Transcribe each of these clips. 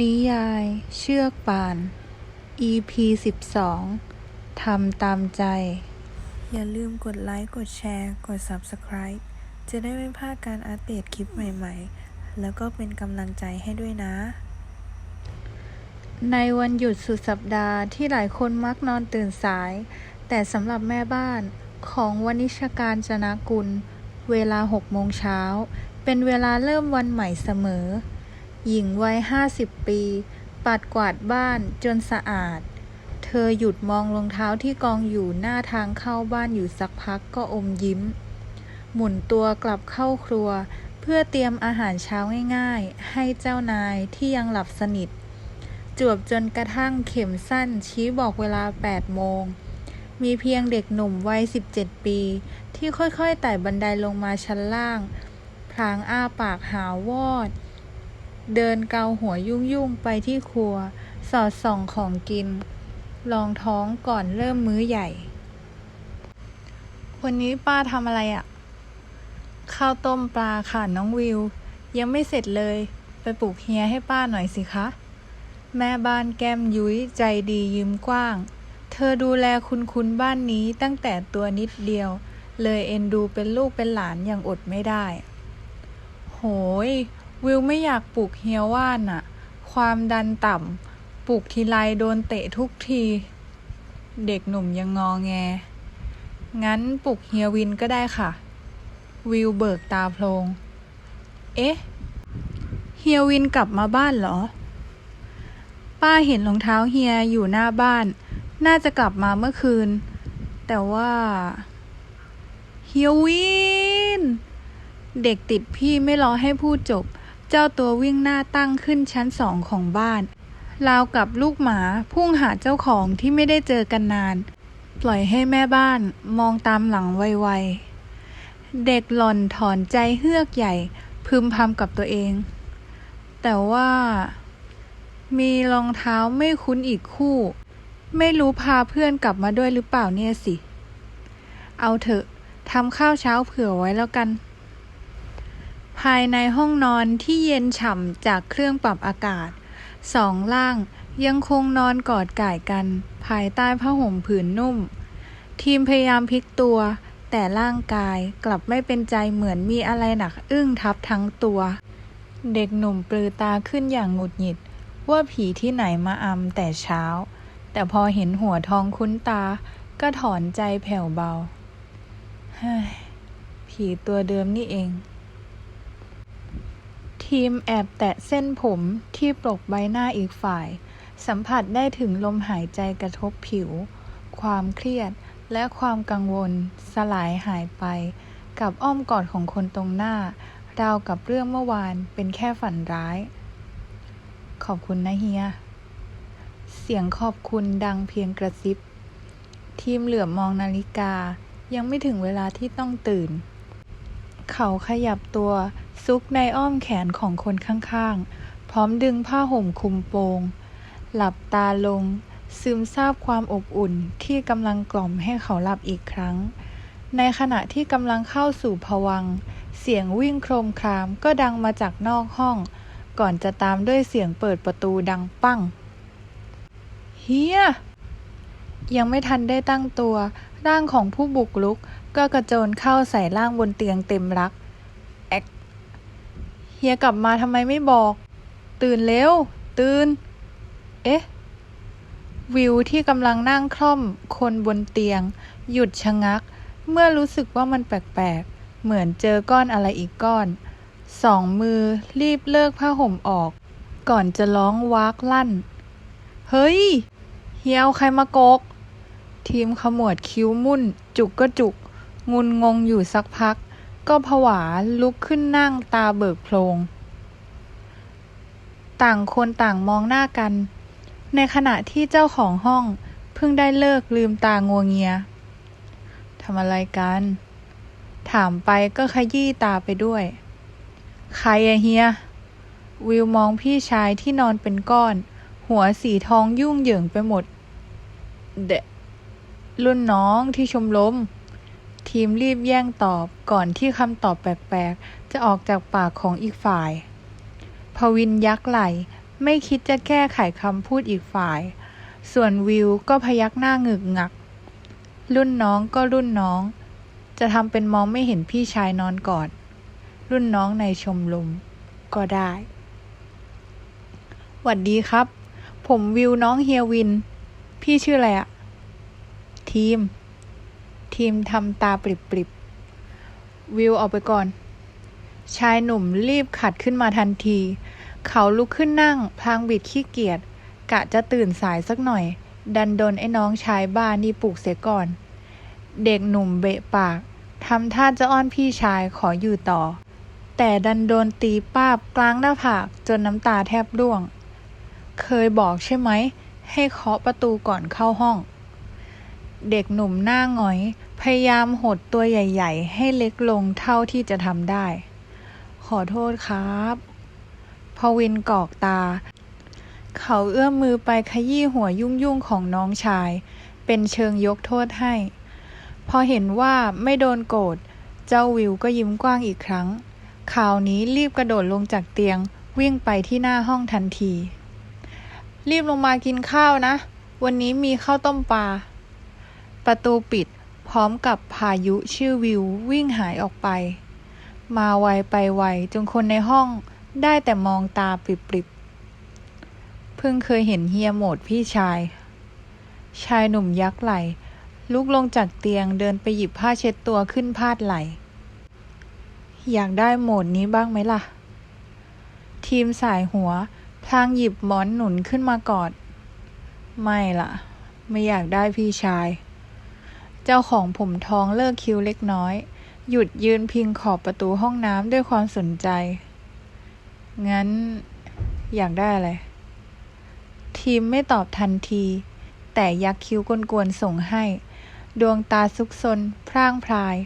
นิยาย เชือกป่าน EP 12 ทำตามใจ อย่าลืมกดไลค์ กดแชร์ กด Subscribe จะได้ไม่พลาดการอัปเดตคลิปใหม่ๆ แล้วก็เป็นกำลังใจให้ด้วยนะ ในวันหยุดสุดสัปดาห์ที่หลายคนมักนอนตื่นสาย แต่สำหรับแม่บ้านของวนิชการจนากุล เวลา6โมงเช้า เป็นเวลาเริ่มวันใหม่เสมอ หญิงวัยห้าสิบปี ปัดกวาดบ้านจนสะอาด เธอหยุดมองรองเท้าที่กองอยู่หน้าทางเข้าบ้านอยู่สักพักก็อมยิ้ม หมุนตัวกลับเข้าครัว เพื่อเตรียมอาหารเช้าง่ายๆ ให้เจ้านายที่ยังหลับสนิท จวบจนกระทั่งเข็มสั้นชี้บอกเวลา8โมง มีเพียงเด็กหนุ่มวัย 17 ปี ที่ค่อยๆไต่บันไดลงมาชั้นล่าง พลางอ้าปากหาวอด เดินเกาหัวยุ่งๆไปที่ครัว สอดส่องของกิน ลองท้องก่อนเริ่มมื้อใหญ่ วันนี้ป้าทำอะไรอะ่ะ ข้าวต้มปลาค่ะน้องวิว ยังไม่เสร็จเลย ไปปลุกเฮียให้ป้าหน่อยสิคะ แม่บ้านแก้มยุ้ยใจดียิ้มกว้าง เธอดูแลคุณคุณบ้านนี้ตั้งแต่ตัวนิดเดียว เลยเอ็นดูเป็นลูกเป็นหลานอย่างอดไม่ได้ โหย วิวไม่อยากปลุกเฮียว่านอะความดันต่ำปลุกทีไรโดนเตะทุกที เด็กหนุ่มยังงอแง งั้นปลุกเฮียวินก็ได้ค่ะ วิวเบิกตาโพลง เอ๊ะ เฮียวินกลับมาบ้านเหรอ ป้าเห็นรองเท้าเฮียอยู่หน้าบ้าน น่าจะกลับมาเมื่อคืน แต่ว่า เฮียวิน เด็กติดพี่ไม่รอให้พูดจบ เจ้าตัววิ่งหน้าตั้งขึ้นชั้นสองของบ้าน ราวกับลูกหมาพุ่งหาเจ้าของที่ไม่ได้เจอกันนาน ปล่อยให้แม่บ้านมองตามหลังไวๆ เด็กหล่อนถอนใจเฮือกใหญ่ พึมพำกับตัวเอง แต่ว่ามีรองเท้าไม่คุ้นอีกคู่ ไม่รู้พาเพื่อนกลับมาด้วยหรือเปล่าเนี่ยสิ เอาเถอะทำข้าวเช้าเผื่อไว้แล้วกัน ภายในห้องนอนที่เย็นฉ่ำจากเครื่องปรับอากาศ สองล่างยังคงนอนกอดก่ายกัน ภายใต้ผ้าห่มผืนนุ่ม ทีมพยายามพลิกตัว แต่ร่างกายกลับไม่เป็นใจเหมือนมีอะไรหนักอึ้งทับทั้งตัว เด็กหนุ่มปลือตาขึ้นอย่างหงุดหงิด ว่าผีที่ไหนมาอำแต่เช้า แต่พอเห็นหัวทองคุ้นตา ก็ถอนใจแผ่วเบา เฮ้ย ผีตัวเดิมนี่เอง ทีมแอบแตะเส้นผมที่ปลกใบหน้าอีกฝ่าย สัมผัสได้ถึงลมหายใจกระทบผิว ความเครียดและความกังวล สลายหายไป กับอ้อมกอดของคนตรงหน้า ราวกับเรื่องเมื่อวานเป็นแค่ฝันร้าย ขอบคุณนะเฮีย เสียงขอบคุณดังเพียงกระซิบ ทีมเหลือบมองนาฬิกา ยังไม่ถึงเวลาที่ต้องตื่น เขาขยับตัว ซุกในอ้อมแขนของคนข้างๆ พร้อมดึงผ้าห่มคลุมโปง หลับตาลง ซึมซาบความอบอุ่นที่กำลังกล่อมให้เขาหลับอีกครั้ง ในขณะที่กำลังเข้าสู่ภวัง เสียงวิ่งโครมครามก็ดังมาจากนอกห้อง ก่อนจะตามด้วยเสียงเปิดประตูดังปั้ง เฮีย ยังไม่ทันได้ตั้งตัว ร่างของผู้บุกลุกก็กระโจนเข้าใส่ร่างบนเตียงเต็มรัก ฮียกลับมาทำไมไม่บอก ตื่นเร็ว ตื่น เอ๊ะ วิวที่กำลังนั่งคล่อมคนบนเตียง หยุดชะงัก เมื่อรู้สึกว่ามันแปลกๆ เหมือนเจอก้อนอะไรอีกก้อน สองมือรีบเลิกผ้าห่มออก ก่อนจะร้องวากลั่น เฮ้ย เฮียเอาใครมาโกก ทีมขมวดคิ้วมุ่น จุกก็จุก งุนงงอยู่สักพัก ก็ผวาลุกขึ้นนั่งตาเบิกโพลง ต่างคนต่างมองหน้ากัน ในขณะที่เจ้าของห้องเพิ่งได้เลิกลืมตางัวเงียทำอะไรกัน ถามไปก็ขยี้ตาไปด้วย ใครอะเฮีย วิวมองพี่ชายที่นอนเป็นก้อน หัวสีทองยุ่งเหยิงไปหมด เดะรุ่นน้องที่ชมรม ทีมรีบแย่งตอบก่อนที่คำตอบแปลกๆ จะออกจากปากของอีกฝ่าย พวินยักไหล ไม่คิดจะแก้ไขคำพูดอีกฝ่าย ส่วนวิวก็พยักหน้าหงึกงัก รุ่นน้องก็รุ่นน้อง จะทำเป็นมองไม่เห็นพี่ชายนอนกอด รุ่นน้องในชมรมก็ได้ หวัดดีครับ ผมวิวน้องเฮียวิน พี่ชื่ออะไรอะทีม ทีมทำตาปริบๆ วิวออกไปก่อน ชายหนุ่มรีบขัดขึ้นมาทันที เขาลุกขึ้นนั่ง พลางบิดขี้เกียจกะจะตื่นสายสักหน่อย ดันโดนไอ้น้องชายบ้านนี่ปลุกเสียก่อน เด็กหนุ่มเบะปากทำท่าจะอ้อนพี่ชายขออยู่ต่อ แต่ดันโดนตีป้าบกลางหน้าผากจนน้ำตาแทบร่วง เคยบอกใช่ไหม ให้เคาะประตูก่อนเข้าห้อง เด็กหนุ่มหน้าหงอย พยายามหดตัวใหญ่ ๆ ให้เล็กลงเท่าที่จะทำได้ ขอโทษครับพวินกอกตา เขาเอื้อมมือไปขยี้หัวยุ่งๆของน้องชาย เป็นเชิงยกโทษให้ พอเห็นว่าไม่โดนโกรธเจ้าวิวก็ยิ้มกว้างอีกครั้งคราวนี้รีบกระโดดลงจากเตียงวิ่งไปที่หน้าห้องทันที รีบลงมากินข้าวนะ วันนี้มีข้าวต้มปลา ประตูปิดพร้อมกับพายุชื่อวิววิ่งหายออกไป มาไวไปไวจนคนในห้องได้แต่มองตาปริบๆ เพิ่งเคยเห็นเฮียโหมดพี่ชาย ชายหนุ่มยักไหล ลุกลงจากเตียงเดินไปหยิบผ้าเช็ดตัวขึ้นพาดไหล อยากได้โหมดนี้บ้างไหมล่ะ ทีมสายหัวพลางหยิบหมอนหนุนขึ้นมากอด ไม่ล่ะ ไม่อยากได้พี่ชาย เจ้าของผมทองเลิกคิ้วเล็กน้อย หยุดยืนพิงขอบประตูห้องน้ำด้วยความสนใจ งั้นอยากได้อะไร ทีมไม่ตอบทันที แต่ยักคิ้วกวนๆส่งให้ ดวงตาซุกซน พร่างพราย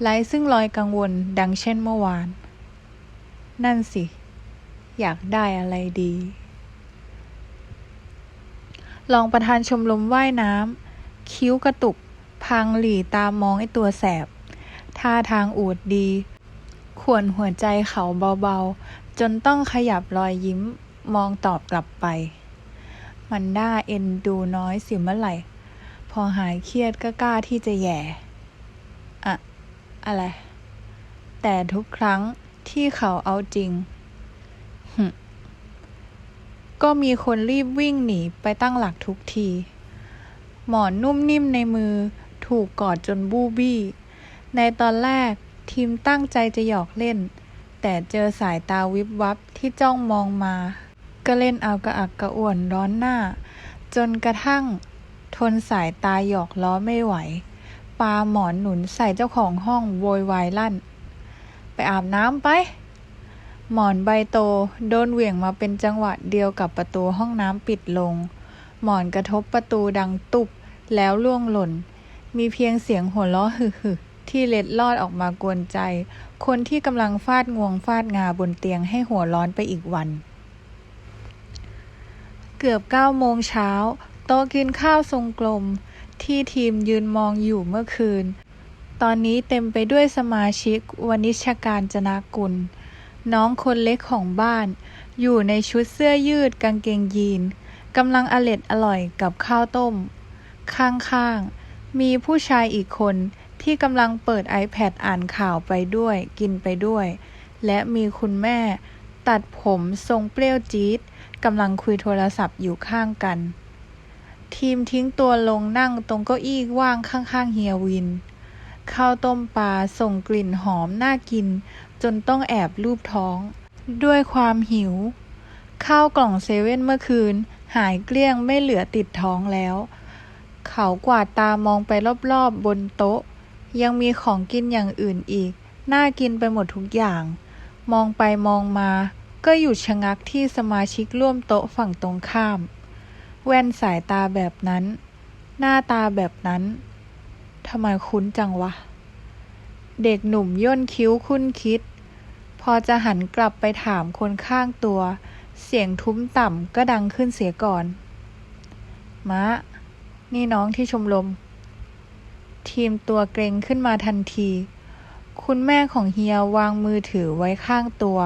ไร้ซึ่งรอยกังวลดังเช่นเมื่อวาน นั่นสิ อยากได้อะไรดีลองประธานชมรมว่ายน้ำคิ้วกระตุก พังหลีตามองไอ้ตัวแสบ ท่าทางอูดดีขวนหัวใจเขาเบาๆ จนต้องขยับรอยยิ้มมองตอบกลับไป มันน่าเอ็นดูน้อยสิเมื่อไหร่ พอหายเครียดก็กล้าที่จะแย่ อะ อะไร แต่ทุกครั้งที่เขาเอาจริงก็มีคนรีบวิ่งหนีไปตั้งหลักทุกที หมอนนุ่มนิ่มในมือ ถูกกอดจนบูบี้ ในตอนแรกทีมตั้งใจจะหยอกเล่น แต่เจอสายตาวิบวับที่จ้องมองมา ก็เล่นเอากระอักกระอ่วนร้อนหน้า จนกระทั่ง ทนสายตาหยอกล้อไม่ไหวปาหมอนหนุนใส่เจ้าของห้องโวยวายลั่น ไปอาบน้ำไป หมอนใบโตโดนเหวี่ยงมาเป็นจังหวะเดียวกับประตูห้องน้ำปิดลง หมอนกระทบประตูดังตุบแล้วล่วงหล่น มีเพียงเสียงหัวเราะหึ่ที่เล็ดลอดออกมากวนใจ คนที่กำลังฟาดงวงฟาดงาบนเตียงให้หัวร้อนไปอีกวัน เกือบเก้าโมงเช้าโต๊ะกินข้าวทรงกลม ที่ทีมยืนมองอยู่เมื่อคืน ตอนนี้เต็มไปด้วยสมาชิกวนิชการจนากุล น้องคนเล็กของบ้าน อยู่ในชุดเสื้อยืดกางเกงยีนกำลังอเล็ดอร่อยกับข้าวต้ม ข้างๆ มีผู้ชายอีกคนที่กำลังเปิด iPad อ่านข่าวไปด้วย กินไปด้วย และมีคุณแม่ ตัดผมทรงเปรี้ยวจี๊ดกำลังคุยโทรศัพท์อยู่ข้างกัน ทีมทิ้งตัวลงนั่งตรงเก้าอี้ว่างข้างๆเฮียวิน ข้าวต้มปลาส่งกลิ่นหอมน่ากิน จนต้องแอบรูปท้อง ด้วยความหิว ข้าวกล่องเซเว่นเมื่อคืน หายเกลี้ยงไม่เหลือติดท้องแล้ว เขากวาดตามองไปรอบๆ บนโต๊ะ ยังมีของกินอย่างอื่นอีก น่ากินไปหมดทุกอย่าง มองไปมองมา ก็หยุดชะงักที่สมาชิกร่วมโต๊ะฝั่งตรงข้าม แว่นสายตาแบบนั้น หน้าตาแบบนั้นทำไมคุ้นจังวะ เด็กหนุ่มย่นคิ้วคุ้นคิด พอจะหันกลับไปถามคนข้างตัว เสียงทุ้มต่ำก็ดังขึ้นเสียก่อน มะ นี่น้องที่ชมรม ทีมตัวเกรงขึ้นมาทันที คุณแม่ของเฮียวางมือถือไว้ข้างตัว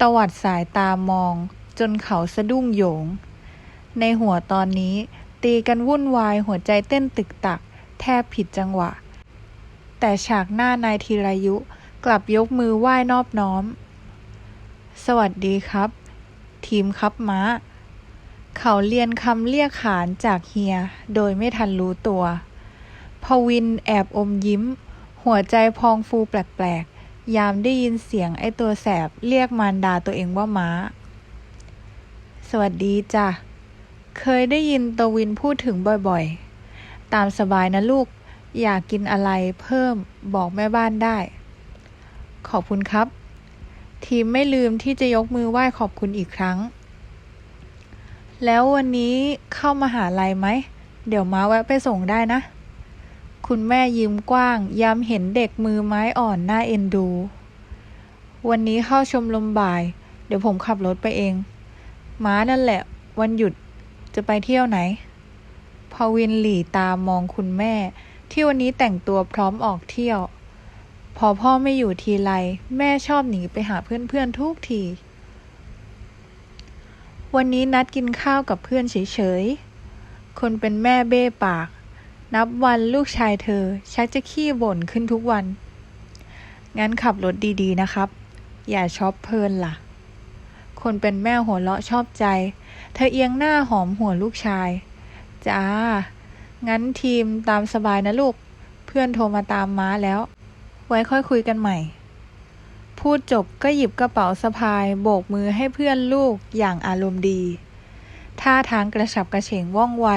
ตวัดสายตามอง จนเขาสะดุ้งโยง ในหัวตอนนี้ ตีกันวุ่นวายหัวใจเต้นตึกตัก แทบผิดจังหวะ แต่ฉากหน้านายธีรายุกลับยกมือไหว้นอบน้อม สวัสดีครับ ทีมครับม้า เขาเรียนคำเรียกขานจากเฮีย โดยไม่ทันรู้ตัว พวินแอบอมยิ้ม หัวใจพองฟูแปลกๆ ยามได้ยินเสียงไอ้ตัวแสบเรียกมารดาตัวเองว่าม้า สวัสดีจ้ะ เคยได้ยินตวินพูดถึงบ่อยๆ ตามสบายนะลูก อยากกินอะไรเพิ่มบอกแม่บ้านได้ ขอบคุณครับ ทีมไม่ลืมที่จะยกมือไหว้ขอบคุณอีกครั้ง แล้ววันนี้เข้ามาหาลัยไหม เดี๋ยวม้าแวะไปส่งได้นะ คุณแม่ยิ้มกว้างย้ำเห็นเด็กมือไม้อ่อนหน่าเอ็นดู วันนี้เข้าชมรมบ่าย เดี๋ยวผมขับรถไปเอง ม้านั่นแหละ วันหยุดจะไปเที่ยวไหนพวินหลีตามองคุณแม่ ที่วันนี้แต่งตัวพร้อมออกเที่ยว พอพ่อไม่อยู่ทีไร แม่ชอบหนีไปหาเพื่อนๆทุกที วันนี้นัดกินข้าวกับเพื่อนเฉยๆ คนเป็นแม่เบ้ปาก นับวันลูกชายเธอ ชักจะขี้บ่นขึ้นทุกวัน งั้นขับรถดีๆนะครับ อย่าช็อปเพลินล่ะ คนเป็นแม่หัวเราะชอบใจ เธอเอียงหน้าหอมหัวลูกชาย จ้า งั้นทีมตามสบายนะลูก เพื่อนโทรมาตามม้าแล้ว ไว้ค่อยคุยกันใหม่ พูดจบก็หยิบกระเป๋าสะพาย โบกมือให้เพื่อนลูกอย่างอารมณ์ดี ท่าทางกระฉับกระเฉงว่องไว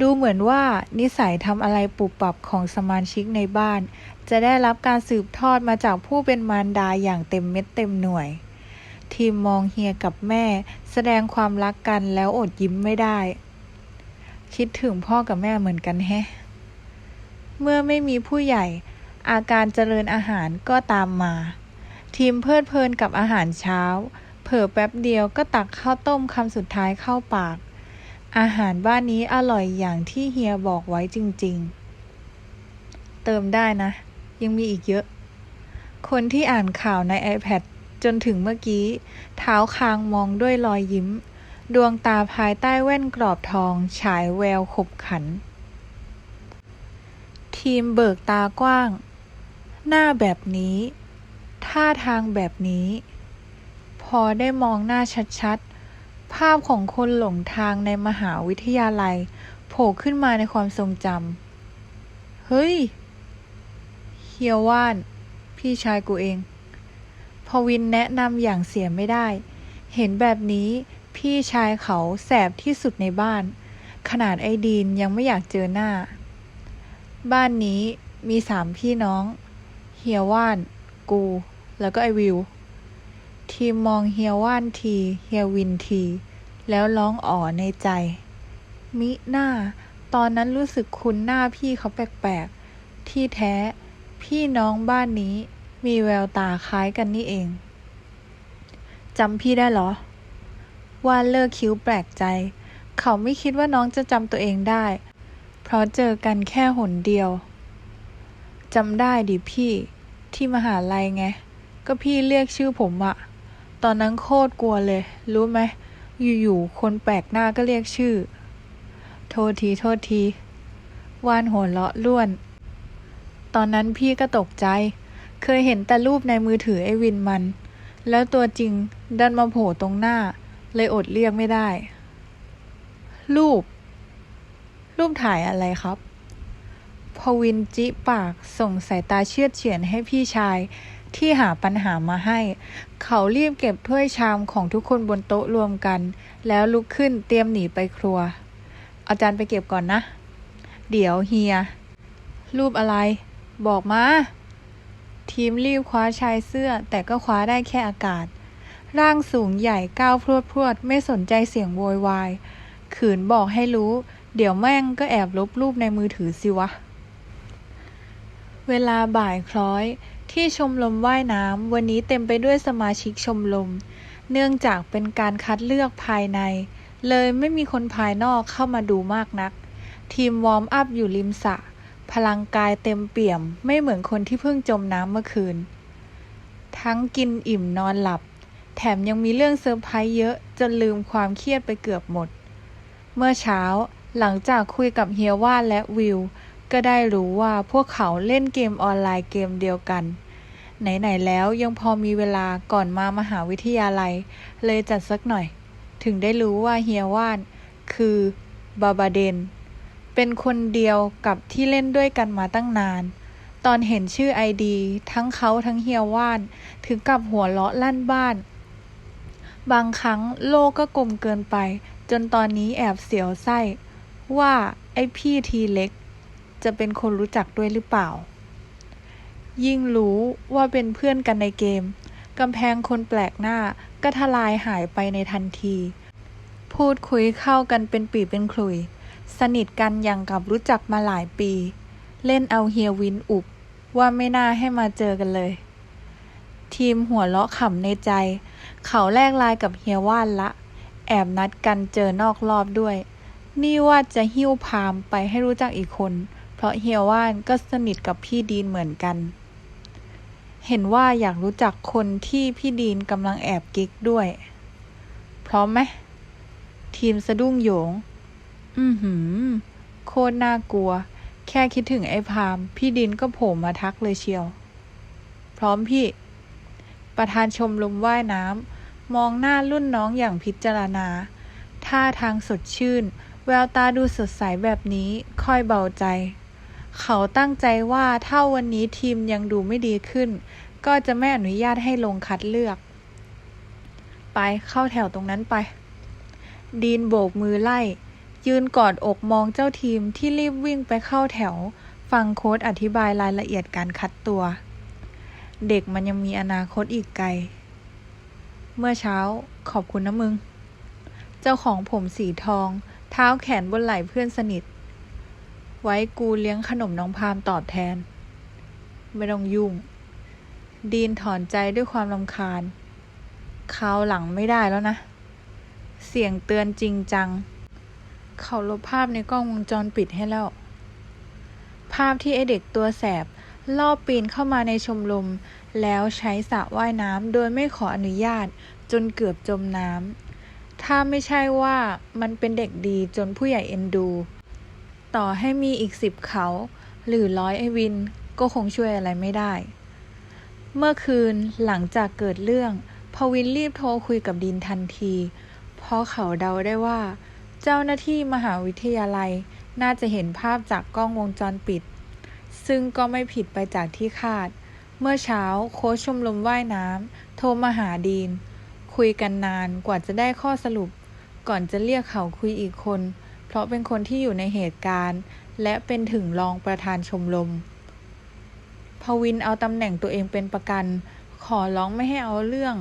ดูเหมือนว่านิสัยทำอะไรปุบปับของสมาชิกในบ้าน จะได้รับการสืบทอดมาจากผู้เป็นมารดาอย่างเต็มเม็ดเต็มหน่วย ทีมมองเฮียกับแม่ แสดงความรักกันแล้วอดยิ้มไม่ได้ คิดถึงพ่อกับแม่เหมือนกันแฮะเมื่อไม่มีผู้ใหญ่อาการเจริญอาหารก็ตามมา ทีมเพลิดเพลินกับอาหารเช้า เผลอแป๊บเดียวก็ตักข้าวต้มคำสุดท้ายเข้าปาก อาหารบ้านนี้อร่อยอย่างที่เฮียบอกไว้จริง ๆ เติมได้นะ ยังมีอีกเยอะ คนที่อ่านข่าวใน iPad จนถึงเมื่อกี้ เท้าคางมองด้วยรอยยิ้ม ดวงตาภายใต้แว่นกรอบทอง ฉายแววขบขัน ทีมเบิกตากว้าง หน้าแบบนี้ ท่าทางแบบนี้ พอได้มองหน้าชัดๆ ภาพของคนหลงทางในมหาวิทยาลัย โผล่ขึ้นมาในความทรงจำ เฮ้ย เฮียว่าน พี่ชายกูเอง พวินแนะนำอย่างเสียไม่ได้ เห็นแบบนี้พี่ชายเขาแสบที่สุดในบ้าน ขนาดไอดีนยังไม่อยากเจอหน้า บ้านนี้มีสามพี่น้อง เฮียว่าน กู แล้วก็ไอวิว ทีมมองเฮียว่านที เฮียวินที แล้วร้องอ๋อในใจ มิหน้า ตอนนั้นรู้สึกคุ้นหน้าพี่เขาแปลกๆ ที่แท้ พี่น้องบ้านนี้มีแววตาคล้ายกันนี่เองจำพี่ได้เหรอ ว่าเลิกคิ้วแปลกใจ เขาไม่คิดว่าน้องจะจำตัวเองได้ เพราะเจอกันแค่หนเดียวจำได้ดิพี่ ที่มหาลัยไง ก็พี่เรียกชื่อผมอะตอนนั้นโคตรกลัวเลย รู้ไหม อยู่ๆ คนแปลกหน้าก็เรียกชื่อ โทษที โทษที วานหัวเราะล้วน ตอนนั้นพี่ก็ตกใจ เคยเห็นแต่รูปในมือถือไอ้วินมัน แล้วตัวจริงดันมาโผล่ตรงหน้า เลยอดเรียกไม่ได้ รูป รูปถ่ายอะไรครับ พวินจิปากส่งสายตาเชื่อดเฉียนให้พี่ชาย ที่หาปัญหามาให้ เขารีบเก็บถ้วยชามของทุกคนบนโต๊ะรวมกัน แล้วลุกขึ้นเตรียมหนีไปครัว อาจารย์ไปเก็บก่อนนะ เดี๋ยวเฮีย รูปอะไร บอกมา ทีมรีบคว้าชายเสื้อ แต่ก็คว้าได้แค่อากาศ ร่างสูงใหญ่ก้าวพรวดพรวดไม่สนใจเสียงโวยวาย ขืนบอกให้รู้ เดี๋ยวแม่งก็แอบลบรูปในมือถือสิวะ เวลาบ่ายคล้อย ที่ชมรมว่ายน้ำวันนี้เต็มไปด้วยสมาชิกชมรม เนื่องจากเป็นการคัดเลือกภายใน เลยไม่มีคนภายนอกเข้ามาดูมากนัก ทีมวอร์มอัพอยู่ริมสระพลังกายเต็มเปี่ยม ไม่เหมือนคนที่เพิ่งจมน้ำเมื่อคืน ทั้งกินอิ่มนอนหลับ แถมยังมีเรื่องเซอร์ไพรส์เยอะ จนลืมความเครียดไปเกือบหมด เมื่อเช้าหลังจากคุยกับเฮียว่านและวิว ก็ได้รู้ว่าพวกเขาเล่นเกมออนไลน์เกมเดียวกัน ไหน ๆ แล้วยังพอมีเวลาก่อนมามหาวิทยาลัย เลยจัดสักหน่อย ถึงได้รู้ว่าเฮียว่าน คือบาบาเดน เป็นคนเดียวกับที่เล่นด้วยกันมาตั้งนาน ตอนเห็นชื่อไอดีทั้งเขาทั้งเฮียว่าน ถึงกับหัวเราะลั่นบ้าน บางครั้งโลกก็กลมเกินไป จนตอนนี้แอบเสียวไส้ ว่าไอพี่ทีเล็ก จะเป็นคนรู้จักด้วยหรือเปล่า ยิ่งรู้ว่าเป็นเพื่อนกันในเกมกำแพงคนแปลกหน้าก็ทลายหายไปในทันที พูดคุยเข้ากันเป็นปีเป็นคลุย สนิทกันอย่างกับรู้จักมาหลายปี เล่นเอาเฮียวินอุบว่าไม่น่าให้มาเจอกันเลย ทีมหัวเราะขำในใจ เขาแลกลายกับเฮียว่านละ แอบนัดกันเจอนอกรอบด้วย นี่ว่าจะหิ้วพามไปให้รู้จักอีกคน เพราะเฮียว่านก็สนิทกับพี่ดีนเหมือนกัน เห็นว่าอยากรู้จักคนที่พี่ดีนกำลังแอบกิ๊กด้วย พร้อมไหม ทีมสะดุ้งโยง อือหือ โคตรน่ากลัว แค่คิดถึงไอ้พาม พี่ดินก็โผล่มาทักเลยเชียว พร้อมพี่ ประธานชมรมว่ายน้ำมองหน้ารุ่นน้องอย่างพิจารณา ท่าทางสดชื่น แววตาดูสดใสแบบนี้ค่อยเบาใจ เขาตั้งใจว่าถ้าวันนี้ทีมยังดูไม่ดีขึ้น ก็จะไม่อนุญาตให้ลงคัดเลือก ไปเข้าแถวตรงนั้นไป ดีนโบกมือไล่ ยืนกอดอกมองเจ้าทีมที่รีบวิ่งไปเข้าแถว ฟังโค้ดอธิบายรายละเอียดการคัดตัว เด็กมันยังมีอนาคตอีกไกล เมื่อเช้าขอบคุณนะมึง เจ้าของผมสีทอง เท้าแขนบนไหล่เพื่อนสนิท ไว้กูเลี้ยงขนมน้องพามตอบแทน ไม่ต้องยุ่ง ดีนถอนใจด้วยความรำคาญคราวหลังไม่ได้แล้วนะ เสียงเตือนจริงจัง เขาลบภาพในกล้องวงจรปิดให้แล้ว ภาพที่ไอเด็กตัวแสบลอบปีนเข้ามาในชมรมแล้วใช้สระว่ายน้ำโดยไม่ขออนุญาตจนเกือบจมน้ำ ถ้าไม่ใช่ว่ามันเป็นเด็กดีจนผู้ใหญ่เอ็นดู ต่อให้มีอีกสิบเขา หรือร้อยไอวิน ก็คงช่วยอะไรไม่ได้ เมื่อคืนหลังจากเกิดเรื่อง พวินรีบโทรคุยกับดินทันที เพราะเขาเดาได้ว่า เจ้าหน้าที่มหาวิทยาลัยน่าจะเห็นภาพจากกล้องวงจรปิด ซึ่งก็ไม่ผิดไปจากที่คาด เมื่อเช้าโค้ชชมรมว่ายน้ำโทรมาหาดีน คุยกันนานกว่าจะได้ข้อสรุป ก่อนจะเรียกเขาคุยอีกคน เพราะเป็นคนที่อยู่ในเหตุการณ์ และเป็นถึงรองประธานชมรมพวินเอาตำแหน่งตัวเองเป็นประกัน ขอร้องไม่ให้เอาเรื่อง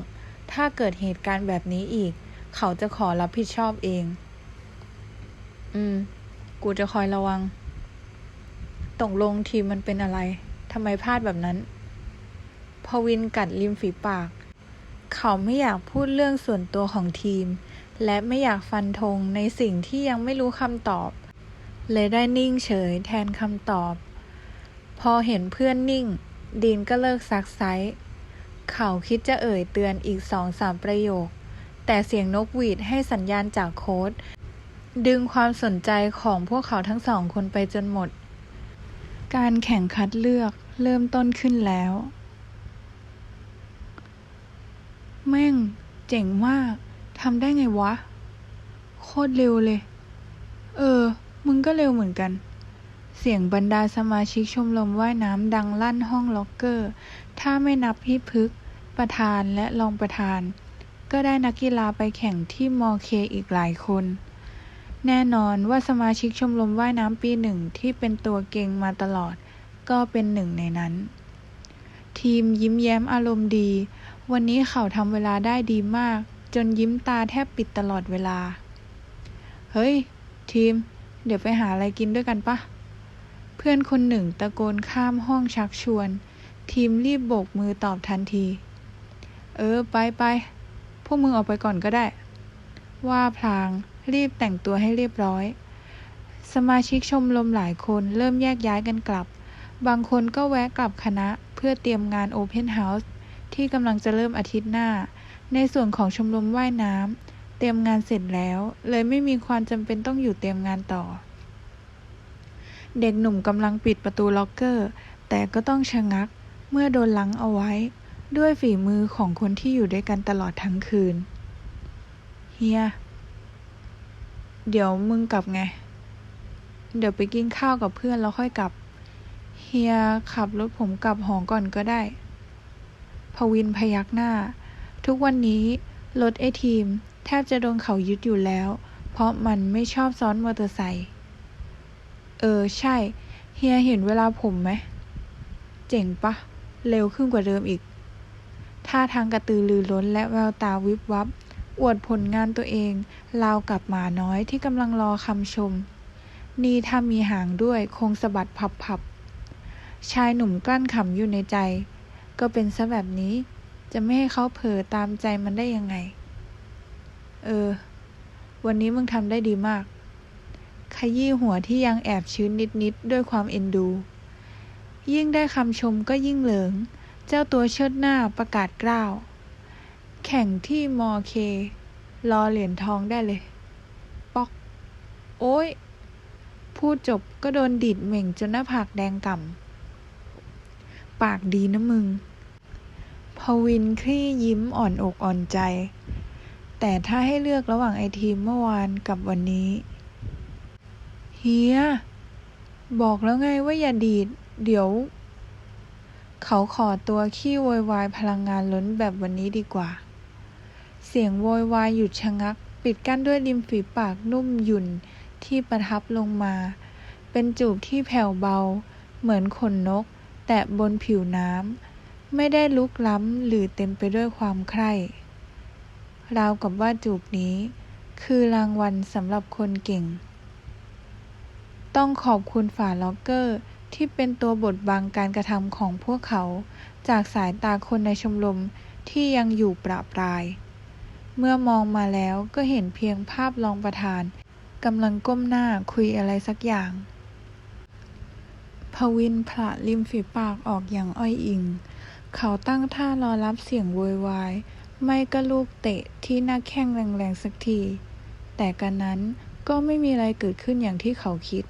ถ้าเกิดเหตุการณ์แบบนี้อีก เขาจะขอรับผิดชอบเอง อืม กูจะคอยระวัง ตกลงทีมมันเป็นอะไร ทำไมพลาดแบบนั้น พวินกัดริมฝีปาก เขาไม่อยากพูดเรื่องส่วนตัวของทีม และไม่อยากฟันธงในสิ่งที่ยังไม่รู้คำตอบ เลยได้นิ่งเฉยแทนคำตอบ พอเห็นเพื่อนนิ่ง ดีนก็เลิกซักไซส์เขาคิดจะเอ่ยเตือนอีกสองสามประโยค แต่เสียงนกหวีดให้สัญญาณจากโค้ดดึงความสนใจของพวกเขาทั้งสองคนไปจนหมด การแข่งคัดเลือกเริ่มต้นขึ้นแล้ว แม่ง เจ๋งมาก ทำได้ไงวะ โคตรเร็วเลย เออ มึงก็เร็วเหมือนกัน เสียงบรรดาสมาชิกชมรมว่ายน้ำดังลั่นห้องล็อกเกอร์ ถ้าไม่นับพี่พึก ประธานและรองประธาน ก็ได้นักกีฬาไปแข่งที่มอเคอีกหลายคน แน่นอนว่าสมาชิกชมรมว่ายน้ำปีหนึ่งที่เป็นตัวเก่งมาตลอด ก็เป็นหนึ่งในนั้น ทีมยิ้มแย้มอารมณ์ดี วันนี้เขาทำเวลาได้ดีมาก จนยิ้มตาแทบปิดตลอดเวลา เฮ้ย ทีม เดี๋ยวไปหาอะไรกินด้วยกันปะ เพื่อนคนหนึ่งตะโกนข้ามห้องชักชวน ทีมรีบโบกมือตอบทันที เออ ไปไป พวกมึงออกไปก่อนก็ได้ ว่าพลางรีบแต่งตัวให้เรียบร้อย สมาชิกชมรมหลายคนเริ่มแยกย้ายกันกลับ บางคนก็แวะกลับคณะเพื่อเตรียมงาน Open House ที่กำลังจะเริ่มอาทิตย์หน้า ในส่วนของชมรมว่ายน้ำเตรียมงานเสร็จแล้ว เลยไม่มีความจำเป็นต้องอยู่เตรียมงานต่อ เด็กหนุ่มกำลังปิดประตูล็อกเกอร์ แต่ก็ต้องชะงักเมื่อโดนลังเอาไว้ ด้วยฝีมือของคนที่อยู่ด้วยกันตลอดทั้งคืน เฮีย เดี๋ยวมึงกลับไง เดี๋ยวไปกินข้าวกับเพื่อนแล้วค่อยกลับ เฮียขับรถผมกลับหอก่อนก็ได้ พวินพยักหน้า ทุกวันนี้ รถไอทีม แทบจะโดนเขายึดอยู่แล้ว เพราะมันไม่ชอบซ้อนมอเตอร์ไซค์เออ ใช่ เฮียเห็นเวลาผมไหม เจ๋งปะ เร็วขึ้นกว่าเดิมอีก ท่าทางกระตือรือร้นและแววตาวิบวับ อวดผลงานตัวเองราวกับหมาน้อยที่กำลังรอคำชม นี่ถ้ามีหางด้วยคงสะบัดพับพับๆชายหนุ่มกลั้นขำอยู่ในใจ ก็เป็นซะแบบนี้ จะไม่ให้เขาเผลอตามใจมันได้ยังไง เออ วันนี้มึงทำได้ดีมาก ขยี้หัวที่ยังแอบชื้นนิดๆด้วยความเอ็นดู ยิ่งได้คำชมก็ยิ่งเหลิง เจ้าตัวเชิดหน้าประกาศกล้าว แข่งที่มอเค รอเหรียญทองได้เลย ป๊อก โอ้ย พูดจบก็โดนดีดเหม่งจนหน้าผากแดงก่ำปากดีนะมึง พวินคลี่ยิ้มอ่อนอกอ่อนใจ แต่ถ้าให้เลือกระหว่างไอทีมเมื่อวานกับวันนี้ เฮีย บอกแล้วไงว่าอย่าดีด เดี๋ยว เขาขอตัวขี้โวยวายพลังงานล้นแบบวันนี้ดีกว่า เสียงโวยวายหยุดชะงัก ปิดกั้นด้วยริมฝีปากนุ่มหยุ่นที่ประทับลงมา เป็นจูบที่แผ่วเบา เหมือนขนนก แตะบนผิวน้ำ ไม่ได้ลุกล้ำหรือเต็มไปด้วยความใคร่ราวกับว่าจูบนี้ คือรางวัลสำหรับคนเก่ง ต้องขอบคุณฝาล็อกเกอร์ที่เป็นตัวบดบังการกระทำของพวกเขา จากสายตาคนในชมรมที่ยังอยู่ประปราย เมื่อมองมาแล้วก็เห็นเพียงภาพรองประธานกำลังก้มหน้าคุยอะไรสักอย่างพวินผละริมฝีปากออกอย่างอ้อยอิง เขาตั้งท่ารอรับเสียงโวยวาย ไม่ก็ลูกเตะที่หน้าแข้งแรงๆสักที แต่กันนั้นก็ไม่มีอะไรเกิดขึ้นอย่างที่เขาคิด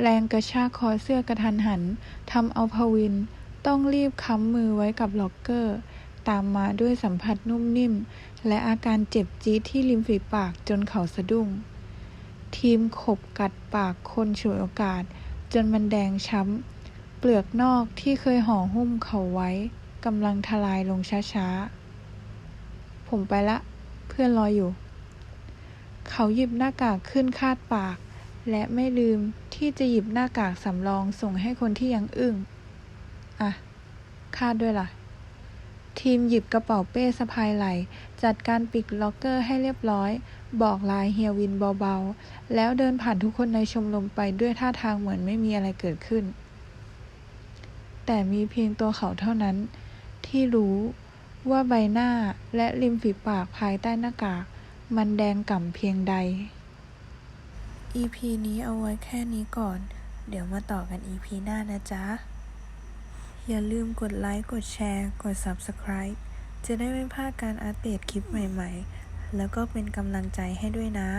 แรงกระชากคอเสื้อกระทันหันทำเอาพวินต้องรีบค้ำมือไว้กับล็อกเกอร์ ตามมาด้วยสัมผัสนุ่มนิ่ม และอาการเจ็บจี๊ดที่ริมฝีปากจนเขาสะดุ้ง ทีมขบกัดปากคนฉวยโอกาส จนมันแดงช้ำ เปลือกนอกที่เคยห่อหุ้มเขาไว้กำลังทลายลงช้าๆ ผมไปละ เพื่อนรออยู่ เขาหยิบหน้ากากขึ้นคาดปาก และไม่ลืมที่จะหยิบหน้ากากสำรองส่งให้คนที่ยังอึ้ง อะ คาดด้วยล่ะ ทีมหยิบกระเป๋าเป้สะพายไหล จัดการปิดล็อกเกอร์ให้เรียบร้อย บอกลายเฮียวินเบาๆ แล้วเดินผ่านทุกคนในชมรมไปด้วยท่าทางเหมือนไม่มีอะไรเกิดขึ้น แต่มีเพียงตัวเขาเท่านั้น ที่รู้ว่าใบหน้าและริมฝีปากภายใต้หน้ากาก มันแดงก่ำเพียงใด EP นี้เอาไว้แค่นี้ก่อน เดี๋ยวมาต่อกัน EP หน้านะจ๊ะ อย่าลืมกดไลค์ กดแชร์ กด Subscribe จะได้ไม่พลาดการอัปเดตคลิปใหม่ ๆ แล้วก็เป็นกำลังใจให้ด้วยนะ